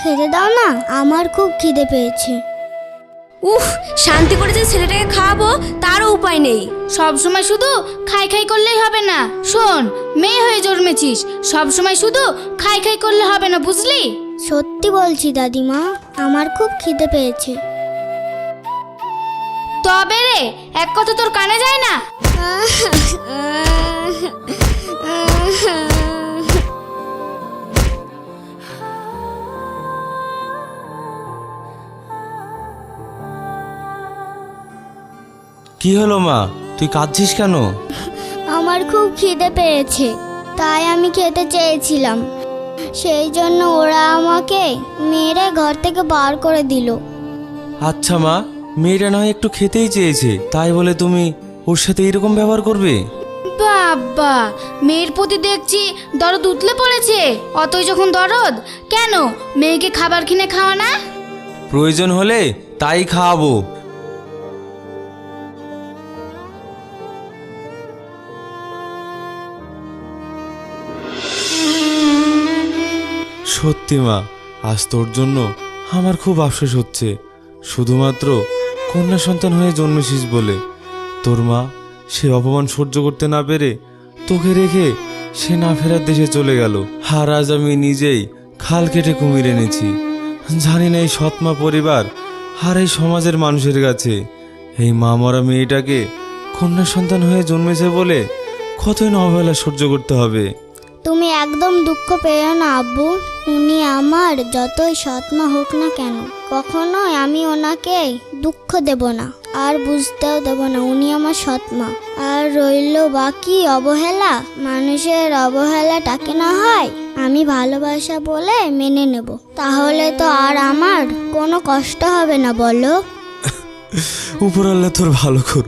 খেতে দাও না আমার খুব খিদে পেয়েছে। উফ শান্তি করে যে ছেলেটাকে খাওয়াবো তারও উপায় নেই। সব সময় শুধু খাই খাই করলেই হবে না। শোন মেয়ে হয়ে জন্মেছিস সব সময় শুধু খাই খাই করলে হবে না বুঝলি? সত্যি বলছি দাদিমা আমার খুব খিদে পেয়েছে। তবে রে এক কথা তোর কানে যায় না? কি হলো মা? তুই কাঁদছিস কেন? আমার খুব খিদে পেয়েছে তাই আমি খেতে চেয়েছিলাম। সেই জন্য ওরা আমাকে মেরে ঘর থেকে বার করে দিল। আচ্ছা মা মেয়েটা নয় একটু খেতেই চেয়েছে তাই বলে তুমি ওর সাথে এরকম ব্যবহার করবে? বাবা মেয়ের প্রতি দেখছি দরদ উতলে পড়েছে। অতই যখন দরদ কেন? মেয়েকে খাবার কিনে খাওয়া না প্রয়োজন হলে তাই খাওয়াবো। সত্যি মা, আজ তোর জন্য আমার খুব আফসোস হচ্ছে। শুধুমাত্র কন্যা সন্তান হয়ে জন্মেছিস বলে। তোর মা সে অপমান সহ্য করতে না পেরে তোকে রেখে সে না ফেরার দেশে চলে গেল। আর আজ আমি নিজেই খাল কেটে কুমির এনেছি। জানি না এই সৎমা পরিবার আর এই সমাজের মানুষের কাছে। এই মা মরা মেয়েটাকে কন্যা সন্তান হয়ে জন্মেছে বলে কতই না অবহেলা সহ্য করতে হবে। তুমি একদম দুঃখ পেও না, আব্বু। উনি আমার যতই সৎমা হোক না কেন, কখনোই আমি ওনাকে দুঃখ দেব না, আর বুঝতেও দেব না উনি আমার সৎমা। আর রইল বাকি অবহেলা, মানুষের অবহেলাটাকে না হয় আমি ভালোবাসা বলে মেনে নেব। তাহলে তো আর আমার কোনো কষ্ট হবে না, বলো। উপর আল্লাহ তোর ভালো কর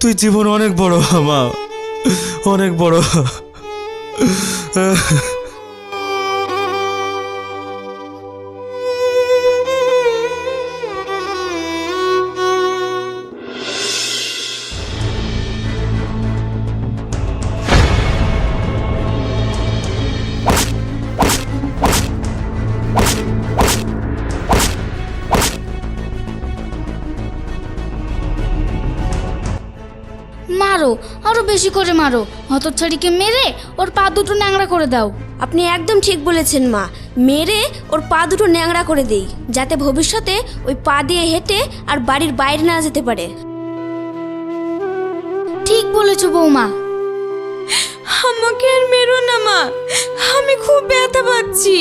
তুই জীবন অনেক বড় মা, অনেক বড়। 呃 মারো আরও বেশি করে মারো। হতচ্ছাড়িকে মেরে ওর পা দুটো ন্যাংরা করে দাও। আপনি একদম ঠিক বলেছেন মা। মেরে ওর পা দুটো ন্যাংরা করে দেই যাতে ভবিষ্যতে ওই পা দিয়ে হেঁটে আর বাড়ির বাইরে না যেতে পারে। ঠিক বলেছ বৌমা। আমাকে আর মেরো না মা। আমি খুব ব্যথা পাচ্ছি।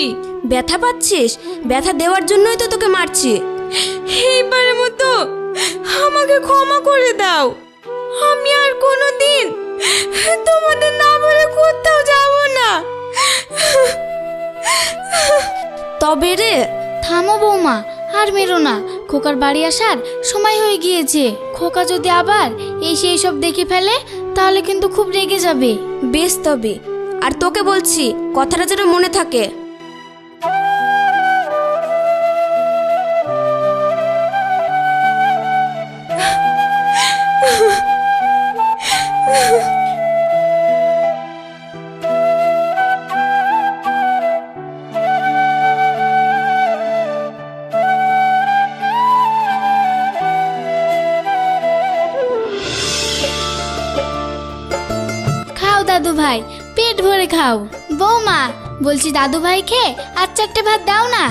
ব্যথা পাচ্ছিস? ব্যথা দেওয়ার জন্যই তো তোকে মারছি। এইবারের মতো আমাকে ক্ষমা করে দাও। আমি আর কোনো দিন তোমাদের না বলে কোথাও যাব না। তবে রে থামো বৌমা আর মেরো না। খোকার বাড়ি আসার সময় হয়ে গিয়েছে। খোকা যদি আবার এই সেই সব দেখে ফেলে তাহলে কিন্তু খুব রেগে যাবে। বেশ তবে আর তোকে বলছি কথাটা যেন মনে থাকে। পেট ভরে খাও। বৌমা বলছি দাদু ভাইকে আর চারটে ভাত দাও না।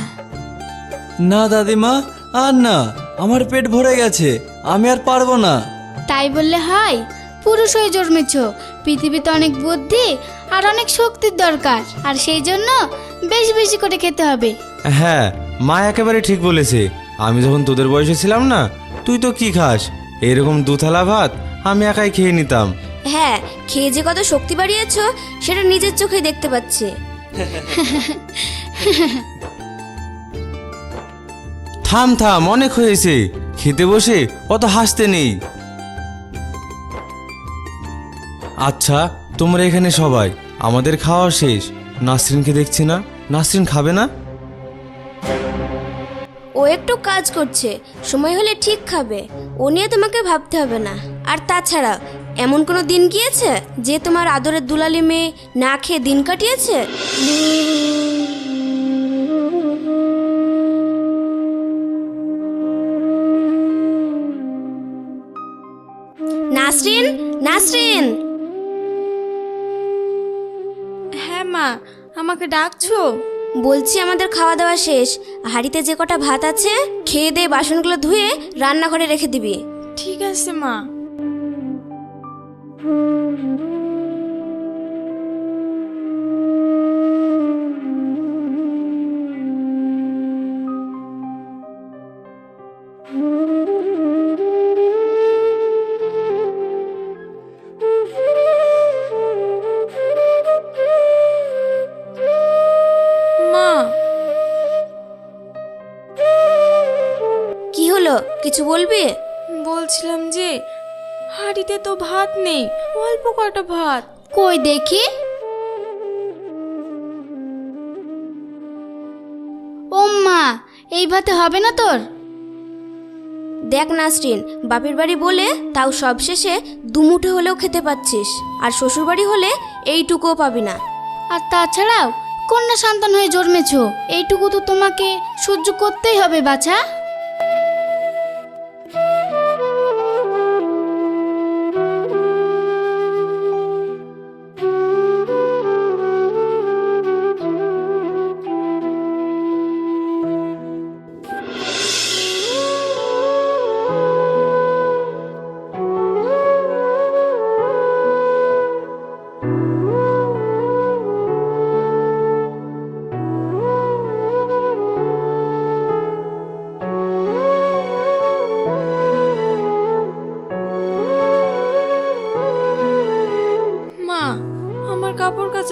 না দাদিমা আর না আমার পেট ভরে গেছে আমি আর পারব না। তাই বললে হয় পুরুষ হয়ে জন্মেছ পৃথিবীতে অনেক বুদ্ধি আর অনেক শক্তির দরকার আর সেই জন্য বেশি বেশি করে খেতে হবে। হ্যাঁ মা একেবারে ঠিক বলেছে আমি যখন তোদের বয়সে ছিলাম না তুই তো কি খাস? এরকম দুথালা ভাত আমি একাই খেয়ে নিতাম। হ্যাঁ খেয়ে যে কত শক্তি বাড়িয়েছ সেটা নিজের চোখে দেখতে পাচ্ছে। থাম থাম অনেক হয়েছে। খেতে বসে অত হাসতে নেই। আচ্ছা তোমরা এখানে সবাই আমাদের খাওয়া শেষ। নাসরিনকে দেখছি না। নাসরিন খাবে না? ও একটু কাজ করছে সময় হলে ঠিক খাবে। ও নিয়ে তোমাকে ভাবতে হবে না। আর তাছাড়া এমন কোনো দিন গিয়েছে যে তোমার আদরের দুলালি মেয়ে না খেয়ে দিন কাটিয়েছে? নাসরিন নাসরিন! হ্যাঁ মা আমাকে ডাকছো? বলছি আমাদের খাওয়া দাওয়া শেষ। হাড়িতে যে কটা ভাত আছে খেয়ে দিয়ে বাসনগুলো ধুয়ে রান্নাঘরে রেখে দিবি। ঠিক আছে মা। কিছু বলবি? তো ভাত নেই অল্প কটা ভাত। কই দেখি? ও মা এই ভাতে হবে না তোর? দেখ নাসরিন বাপের বাড়ি বলে তাও সব শেষে দুমুঠো হলেও খেতে পাচ্ছিস আর শ্বশুর বাড়ি হলে এইটুকুও পাবি না। আর তাছাড়াও কন্যা সন্তান হয়ে জন্মেছো এইটুকু তো তোমাকে সহ্য করতেই হবে বাছা।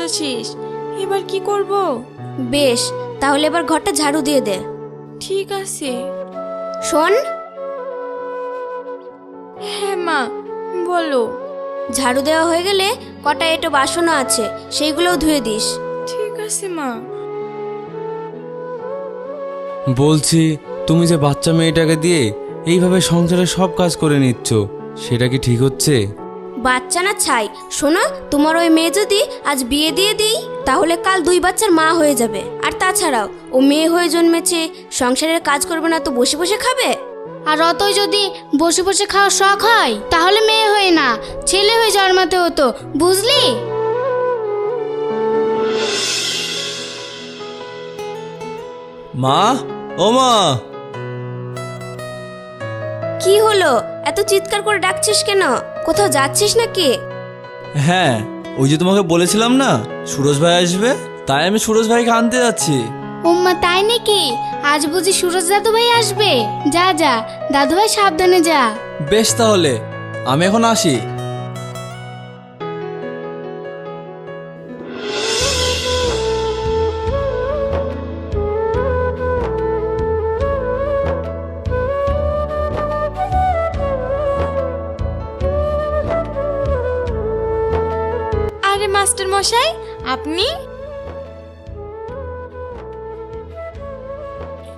শেষ এবার কি করব? বেশ তাহলে এবার ঘরটা ঝাড়ু দিয়ে দে। ঠিক আছে। শোন। হ্যাঁ মা বলো। ঝাড়ু দেওয়া হয়ে গেলে কটা এটো বাসনও আছে সেইগুলোও ধুয়ে দিস। ঠিক আছে মা। বলছি তুমি যে বাচ্চা মেয়েটাকে দিয়ে এইভাবে সংসারের সব কাজ করে নিচ্ছ সেটা কি ঠিক হচ্ছে? বাচ্চা না ছাই। শোনো তোমার ওই মেয়ে যদি আজ বিয়ে দিয়ে দিই তাহলে কাল দুই বাচ্চার মা হয়ে যাবে। আর তাছাড়াও ও মেয়ে হয়ে জন্মেছে সংসারের কাজ করবে না তো বসে বসে খাবে? আর অতই যদি বসে বসে খাওয়ার শখ হয় তাহলে মেয়ে হয়ে না ছেলে হয়ে জন্মাতে হতো বুঝলি? মা ও মা। কি হলো? এত চিৎকার করে ডাকছিস কেন? কোথাও যাচ্ছিস নাকি? হ্যাঁ ওই যে তোমাকে বলেছিলাম না সুরজ ভাই আসবে তাই আমি সুরজ ভাইকে আনতে যাচ্ছি। উম্মা তাই নাকি? আজ বুঝি সুরজ দাদু ভাই আসবে। যা যা দাদু ভাই সাবধানে যা। বেশ তাহলে আমি এখন আসি। মশাই আপনি?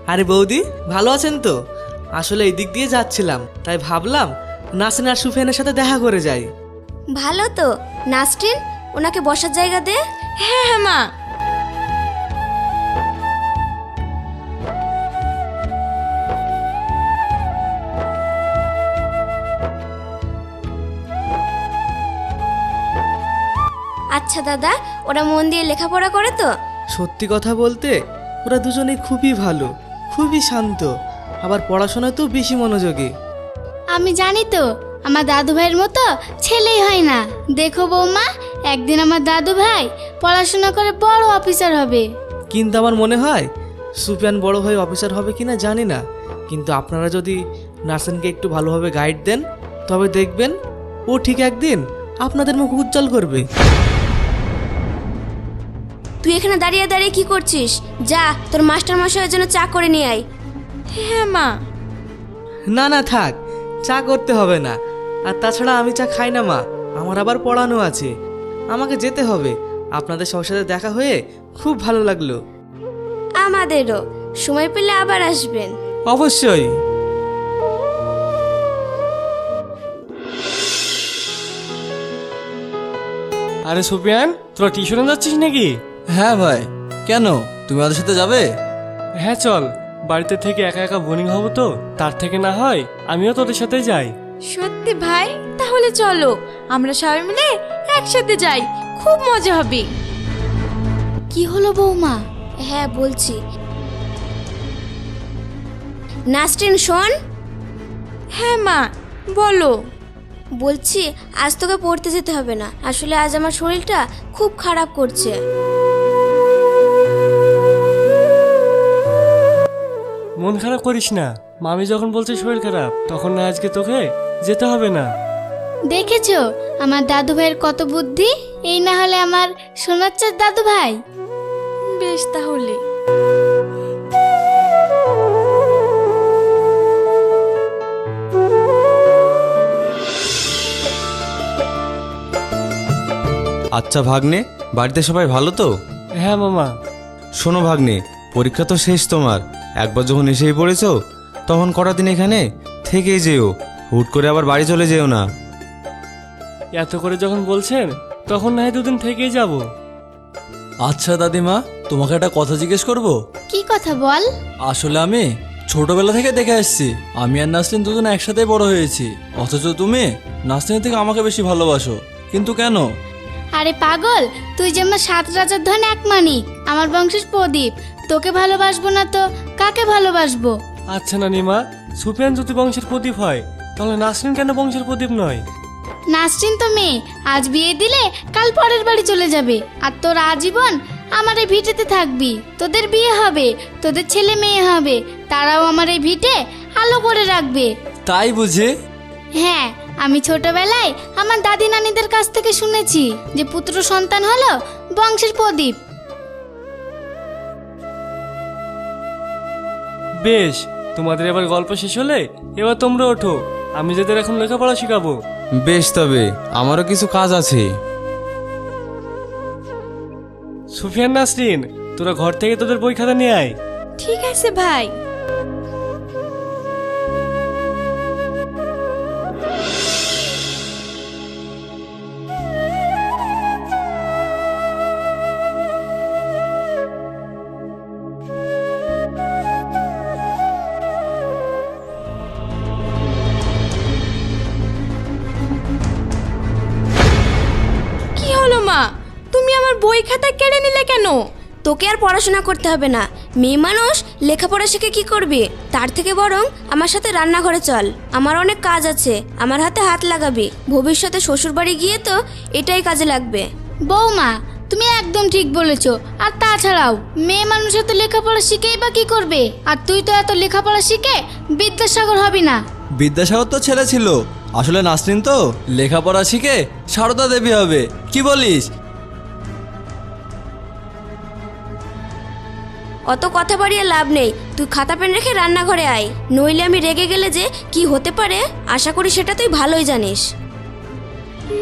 আরে বৌদি ভালো আছেন তো? আসলে এই দিক দিয়ে যাচ্ছিলাম তাই ভাবলাম নাসিন আর সুফিয়ানের সাথে দেখা করে যাই। ভালো তো। নাসরিন ওনাকে বসার জায়গা দে। হ্যাঁ হ্যাঁ মা। আচ্ছা দাদা ওরা মন দিয়ে লেখাপড়া করে তো? সত্যি কথা বলতে ওরা দুজনেই খুবই ভালো খুবই শান্ত। আবার পড়াশোনায় তো বেশি মনোযোগী। আমি জানি তো আমার দাদু ভাইয়ের মতো ছেলেই হয় না। দেখো বৌমা একদিন আমার দাদু ভাই পড়াশোনা করে বড় অফিসার হবে। কিন্তু আমার মনে হয় সুফিয়ান বড় হয়ে অফিসার হবে কিনা জানি না। কিন্তু আপনারা যদি নার্সিনকে একটু ভালোভাবে গাইড দেন তবে দেখবেন ও ঠিক একদিন আপনাদের মুখ উজ্জ্বল করবে। তুই এখানে দাঁড়িয়ে দাঁড়িয়ে কি করছিস? যা তোর মাস্টার মশাইয়ের জন্য চা করে নিয়ে আয়। হ্যাঁ মা। না না থাক চা করতে হবে না। আর তাছাড়া আমি চা খাই না মা। আমার আবার পড়ানো আছে। আমাকে যেতে হবে। আপনাদের সবার সাথে দেখা হয়ে খুব ভালো লাগল। আমাদেরও। সময় পেলে আবার আসবেন। অবশ্যই। আরে সুপিয়ান তোরা টিউশনে যাচ্ছিস নাকি? হ্যাঁ ভাই কেন? তুমি ওদের সাথে যাবে? হ্যাঁ চল। বাড়িতে থেকে একা একা বোরিং হব তো তার থেকে না হয় আমিও তোদের সাথে যাই। সত্যি ভাই তাহলে চলো। আমরা সবাই মিলে একসাথে যাই খুব মজা হবে। কি হলো বৌমা? হ্যাঁ বলছি। নাস্টিন শোন। হ্যাঁ মা বলো। বলছি আজ তোকে পড়তে যেতে হবে না। আসলে আজ আমার শরীরটা খুব খারাপ করছে। মন খারাপ করিস না। মামি যখন বলছে শরীর খারাপ তখন না আজকে তোকে যেতে হবে না। দেখেছ? আমার দাদু ভাইয়ের কত বুদ্ধি? এই না হলে আমার সোনাচ্চার দাদু ভাই? বেশ তাহলে। আচ্ছা ভাগ্নে বাড়িতে সবাই ভালো তো? হ্যাঁ মামা। শোনো ভাগ্নে পরীক্ষা তো শেষ তোমার। একবার যখন এসেই পড়েছ তখন কটা দিন এখানে? থেকেই যেও। হুট করে আবার বাড়ি চলে যেও না। এত করে যখন বলছেন তখন না হয় দুদিন থেকেই যাব। আচ্ছা দাদিমা তোমাকে একটা কথা জিজ্ঞেস করব? কি কথা বল? আসলে আমি ছোটবেলা থেকে দেখে আসছি। আমি আর নাসরিন দুজন একসাথে বড় হয়েছি। অথচ তুমি নাসরিনের থেকে আমাকে বেশি ভালোবাসো। কিন্তু কেন? আরে পাগল তুই যে আমার সাত রাজার ধন এক মানিক আমার বংশের প্রদীপ। তোকে ভালোবাসবো না তো কাকে ভালোবাসবো? আচ্ছা নানিমা সুপিয়ান যদি বংশের প্রদীপ হয় তাহলে নাসরিন কেন বংশের প্রদীপ নয়? নাসরিন তো মেয়ে আজ বিয়ে দিলে কাল পরের বাড়ি চলে যাবে আর তোর আজীবন আমার এই ভিটেতে থাকবি। তোদের বিয়ে হবে তোদের ছেলে মেয়ে হবে তারাও আমার এই ভিটে আলো করে রাখবে। তাই বুঝে? হ্যাঁ আমি ছোটবেলায় আমার দাদি নানিদের কাছ থেকে শুনেছি যে পুত্র সন্তান হলো বংশের প্রদীপ। বেশ তোমাদের এবার গল্প শেষ হলে এবার তোমরা ওঠো। আমি যাদের এখন লেখাপড়া শেখাবো। বেশ তবে আমারও কিছু কাজ আছে। সুফিয়ান নাসরিন তোরা ঘর থেকে তোদের বই খাতা নিয়ে আয়। ঠিক আছে ভাই। তোকে আর পড়াশোনা করতে হবে না। মেয়ে মানুষ লেখাপড়া শিখে কি করবে? তার থেকে বরং আমার সাথে রান্নাঘরে চল। আমার অনেক কাজ আছে। আমার হাতে হাত লাগাবি। ভবিষ্যতে শ্বশুরবাড়ি গিয়ে তো এটাই কাজে লাগবে। বৌমা তুমি একদম ঠিক বলেছ। আর তাছাড়াও মেয়ে মানুষের তো লেখাপড়া শিখেই বা কি করবে? আর তুই তো এত লেখাপড়া শিখে বিদ্যাসাগর হবি না। বিদ্যাসাগর তো ছেলে ছিল। আসলে নাসরিন তো লেখাপড়া শিখে সারদা দেবী হবে। কি বলিস? অত কথা বাড়িয়ে লাভ নেই। তুই খাতা পেন রেখে রান্নাঘরে আয়। নইলে আমি রেগে গেলে যে কি হতে পারে, আশা করি সেটা তুই ভালোই জানিস।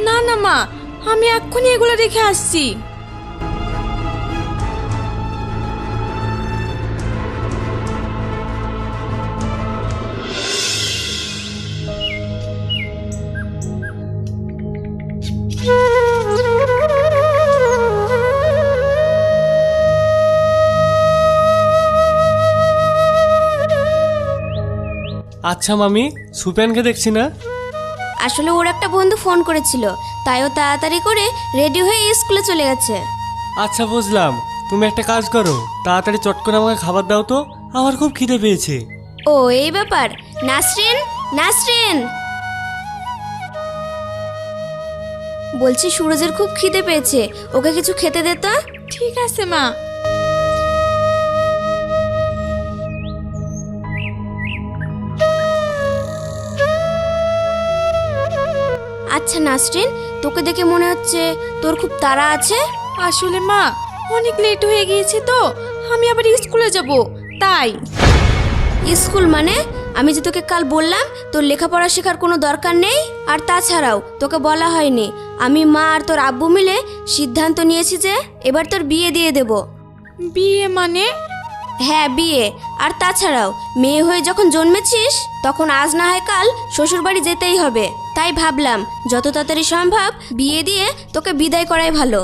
না না, মা, আমি এক্ষুনি এগুলো রেখে আসছি। আচ্ছা মামি সুপিয়ানকে দেখছি না। আসলে ওর একটা বন্ধু ফোন করেছিল তাই ও তাড়াতাড়ি করে রেডি হয়ে স্কুলে চলে গেছে। আচ্ছা বুঝলাম। তুমি একটা কাজ করো তাড়াতাড়ি চট করে আমাকে খাবার দাও তো আমার খুব খিদে পেয়েছে। ও এই ব্যাপার। নাসরিন নাসরিন! বলছি সুরজের খুব খিদে পেয়েছে ওকে কিছু খেতে দে তো। ঠিক আছে মা। আচ্ছা নাসরিন তোকে দেখে মনে হচ্ছে তোর খুব তাড়া আছে? আসলে মা অনেক লেট হয়ে গিয়েছে তো। আমি আবার স্কুলে যাব তাই। স্কুল মানে? আমি যে তোকে কাল বললাম তোর লেখাপড়া শেখার কোনো দরকার নেই? আর তাছাড়াও তোকে বলা হয়নি। আমি মা আর তোর আব্বু মিলে সিদ্ধান্ত নিয়েছি যে এবার তোর বিয়ে দিয়ে দেব। বিয়ে মানে? হ্যাঁ বিয়ে। আর তাছাড়াও, মেয়ে হয়ে যখন জন্মেছিস, তখন আজ না হয় কাল শ্বশুরবাড়ি যেতেই হবে। তাই ভাবলাম, যত তাড়াতাড়ি সম্ভব বিয়ে দিয়ে তোকে বিদায় করাই ভালো।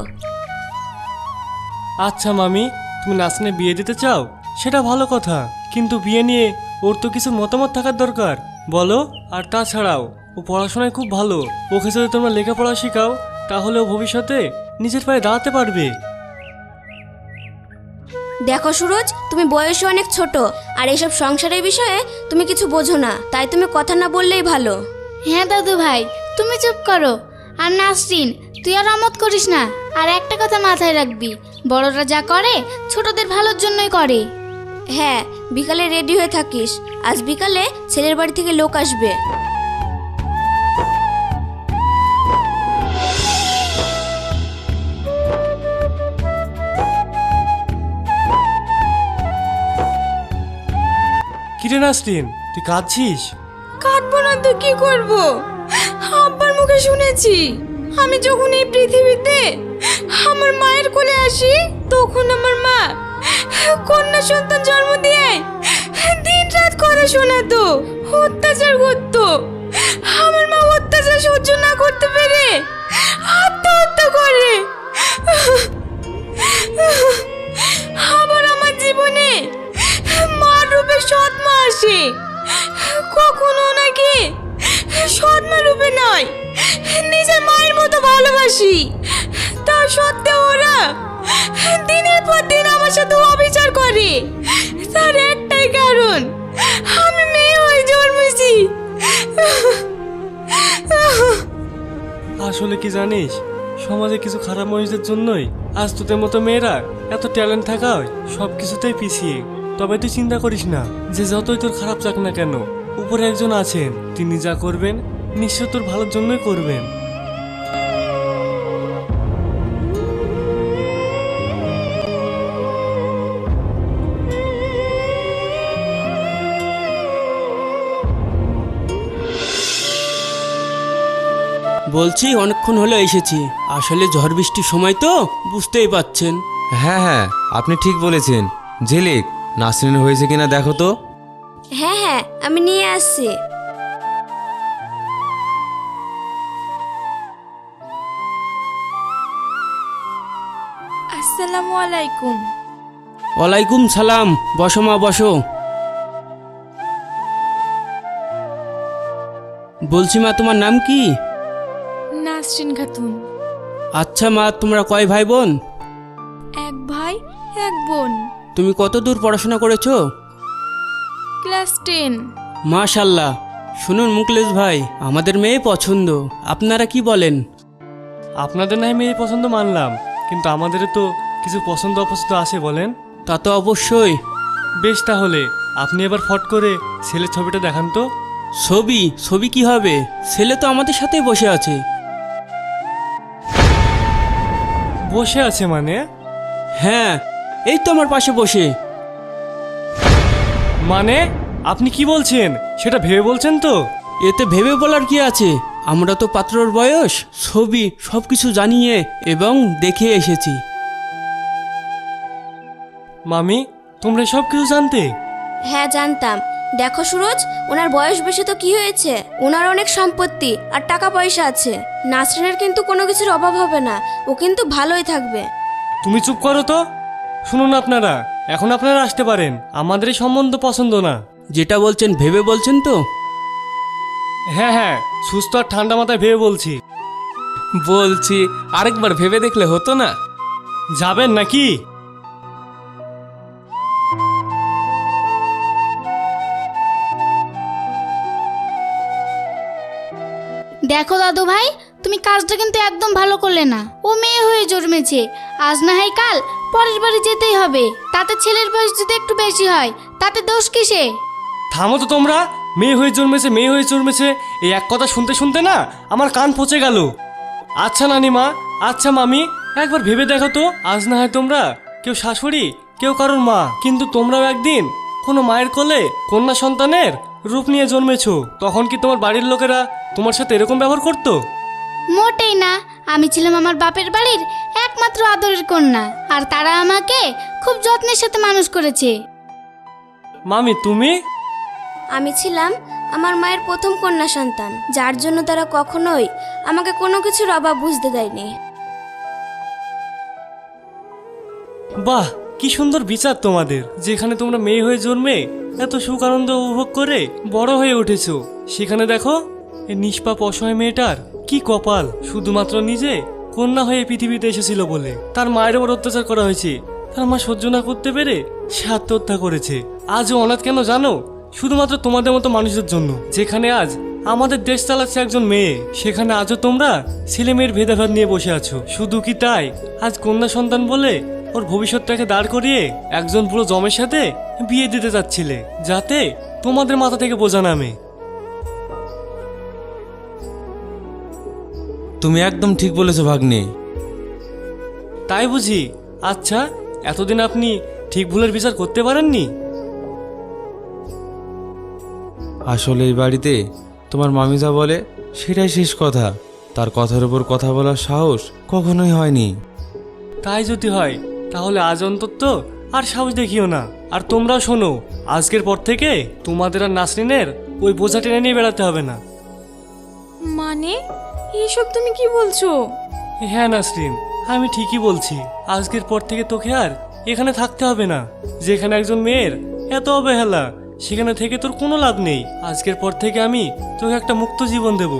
আচ্ছা মামি, তুমি নাসরিনে বিয়ে দিতে চাও? সেটা ভালো কথা, কিন্তু বিয়ে নিয়ে ওর তো কিছু মতামত থাকার দরকার। বলো, আর তাছাড়াও, ও পড়াশোনায় খুব ভালো। ওকে যদি তোমরা লেখাপড়া শেখাও, তাহলে ও ভবিষ্যতে নিজের পায়ে দাঁড়াতে পারবে। দেখো সুরজ তুমি বয়সে অনেক ছোট আর এইসব সংসারের বিষয়ে তুমি কিছু বোঝো না তাই তুমি কথা না বললেই ভালো। হ্যাঁ দাদু ভাই তুমি চুপ করো। আর নাসরিন তুই আর আমত করিস না আর একটা কথা মাথায় রাখবি বড়রা যা করে ছোটদের ভালোর জন্যই করে। হ্যাঁ বিকালে রেডি হয়ে থাকিস আজ বিকালে ছেলের বাড়ি থেকে লোক আসবে। কিরে নাসরিন? তুই কাঁদছিস? কাটবো না তো, কি করব? আব্বার মুখে শুনেছি, আমি যখন এই পৃথিবীতে আমার মায়ের কোলে আসি, তখন আমার মা কন্যা সন্তান জন্ম দিয়ে দিন রাত কথা শোনাতো, অত্যাচার করতো। আমার মা অত্যাচার সহ্য না করতে পেরে আত্মহত্যা করে। আবার আমার জীবনে রূপে সৎ মা আসে। কখনো ওনাকে সৎ মা রূপে নয়, নিজের মায়ের মতো ভালোবাসি। তা সত্ত্বেও ওরা দিনের পর দিন আমার সাথে অবিচার করে। তার একটাই কারণ, আমি মেয়ে হয়ে জন্মেছি। আসলে কি জানিস, সমাজে কিছু খারাপ মানুষদের জন্যই আজ তোদের মতো মেয়েরা এত ট্যালেন্ট থাকায় সব কিছুতেই পিছিয়ে। তবে তুই চিন্তা করিস না যে যতই তোর খারাপ চাক না কেন উপরে একজন আছেন তিনি যা করবেন নিশ্চয় তোর ভালোর জন্যই করবেন। বলছি অনেকক্ষণ হলো এসেছি। আসলে ঝড় বৃষ্টির সময় তো বুঝতেই পাচ্ছেন হ্যাঁ হ্যাঁ আপনি ঠিক বলেছেন। ঝিলিক নাসরিন হয়েছে কিনা দেখো তো। হ্যাঁ হ্যাঁ আমি নিয়ে আসছি। আসসালামু আলাইকুম। ওয়ালাইকুম সালাম বসো মা বসো। বলছি মা তোমার নাম কি? নাসরিন খাতুন। আচ্ছা মা তোমরা কয় ভাই বোন? এক ভাই এক বোন। তুমি কত দূর পড়াশোনা করেছ? Class ten. মাশাল্লাহ। শুনুন মুকলেশ ভাই আমাদের মেয়ে পছন্দ। আপনারা কি বলেন? আপনাদের নাই মেয়ে পছন্দ মানলাম কিন্তু আমাদের তো কিছু পছন্দ অপছন্দ আছে বলেন। তা তো অবশ্যই। বেশ তাহলে আপনি এবার ফট করে ছেলের ছবিটা দেখান তো। ছবি? ছবি কি হবে? ছেলে তো আমাদের সাথেই বসে আছে। বসে আছে মানে? হ্যাঁ এই তো আমার পাশে বসে। মানে আপনি কি বলছেন? সেটা ভেবে বলছেন তো? এতে ভেবে বলার কি আছে? আমরা তো পাত্রর বয়স ছবি সব কিছু জানিয়ে এবং দেখে এসেছি। মামি তোমরা সব কিছু জানতে? হ্যাঁ জানতাম। দেখো সুরজ ওনার বয়স বেশি তো কি হয়েছে? ওনার অনেক সম্পত্তি আর টাকা পয়সা আছে। নাসরিনের কিন্তু কোনো কিছুর অভাব হবে না। ও কিন্তু ভালোই থাকবে। তুমি চুপ করো তো। শুনুন আপনারা এখন আপনারা আসতে পারেন। আমাদের এই সম্বন্ধ পছন্দ না। যেটা বলছেন ভেবে বলছেন তো? হ্যাঁ হ্যাঁ সুস্থ আর ঠান্ডা মাথায় ভেবে বলছি। বলছি আরেকবার ভেবে দেখলে হতো না? যাবেন নাকি? দেখো দাদু ভাই তুমি কাজটা কিন্তু একদম ভালো করলে না। ও মেয়ে হয়ে জন্মেছে। আজ না হয় কাল পরের বাড়ি যেতেই হবে। তাতে ছেলের বয়স যদি একটু বেশি হয় তাতে দোষ কিসে? থামো তো তোমরা। মেয়ে হয়ে জন্মেছে মেয়ে হয়ে জন্মেছে। এই এক কথা শুনতে শুনতে না আমার কান পচে গেল। আচ্ছা নানিমা আচ্ছা মামি একবার ভেবে দেখো তো আজ না হয় তোমরা কেউ শাশুড়ি কেউ কারোর মা। কিন্তু তোমরাও একদিন কোনো মায়ের কোলে কন্যা সন্তানের রূপ নিয়ে জন্মেছো। তখন কি তোমার বাড়ির লোকেরা তোমার সাথে এরকম ব্যবহার করতো? মোটেই না। আমি ছিলাম আমার বাপের বাড়ির একমাত্র আদরের কন্যা আর তারা আমাকে খুব যত্নের সাথে মানুষ করেছে। মামি তুমি? আমি ছিলাম আমার মায়ের প্রথম কন্যা সন্তান যার জন্য তারা কখনোই আমাকে কোনো কিছুর অভাব বুঝতে দেয়নি। বাহ কি সুন্দর বিচার তোমাদের যেখানে তোমরা মেয়ে হয়ে জন্মে এত সুখ আনন্দ উপভোগ করে বড় হয়ে উঠেছো। সেখানে দেখো এই নিষ্পাপ অসহায় মেয়েটার কি কপাল? শুধুমাত্র নিজে? কন্যা হয়ে পৃথিবীতে এসেছিল বলে। তার মায়ের ওপর অত্যাচার করা হয়েছে। তার মা সহ্য না করতে পেরে সে আত্মহত্যা করেছে। আজও অনাথ কেন জানো? শুধুমাত্র তোমাদের মতো মানুষের জন্য। যেখানে আজ আমাদের দেশ চালাচ্ছে একজন মেয়ে, সেখানে আজও তোমরা ছেলে মেয়ের ভেদাভেদ নিয়ে বসে আছো। শুধু কি তাই? আজ কন্যা সন্তান বলে ওর ভবিষ্যৎটাকে দাঁড় করিয়ে একজন পুরো জমের সাথে বিয়ে দিতে চাচ্ছিলে যাতে তোমাদের মাথা থেকে বোঝা নামে। তুমি একদম ঠিক বলেছ ভাগ্নে। তাই বুঝি? আচ্ছা এতদিন আপনি ঠিক ভুলের বিচার করতে পারেননি? আসলে এই বাড়িতে তোমার মামি যা বলে সেটাই শেষ কথা। তার কথার উপর কথা বলার সাহস কখনোই হয়নি। তাই যদি হয় তাহলে আজ অন্তত আর সাহস দেখিও না। আর তোমরাও শোনো আজকের পর থেকে তোমাদের আর নাসরিনের ওই বোঝা টেনে নিয়ে বেড়াতে হবে না। মানে? এইসব তুমি কি বলছো? হ্যাঁ নাসরিন, আমি ঠিকই বলছি। আজকের পর থেকে তোকে আর এখানে থাকতে হবে না। যেখানে একজন মেয়ের এত অবহেলা, সেখানে থেকে তোর কোনো লাভ নেই। আজকের পর থেকে আমি তোকে একটা মুক্ত জীবন দেব।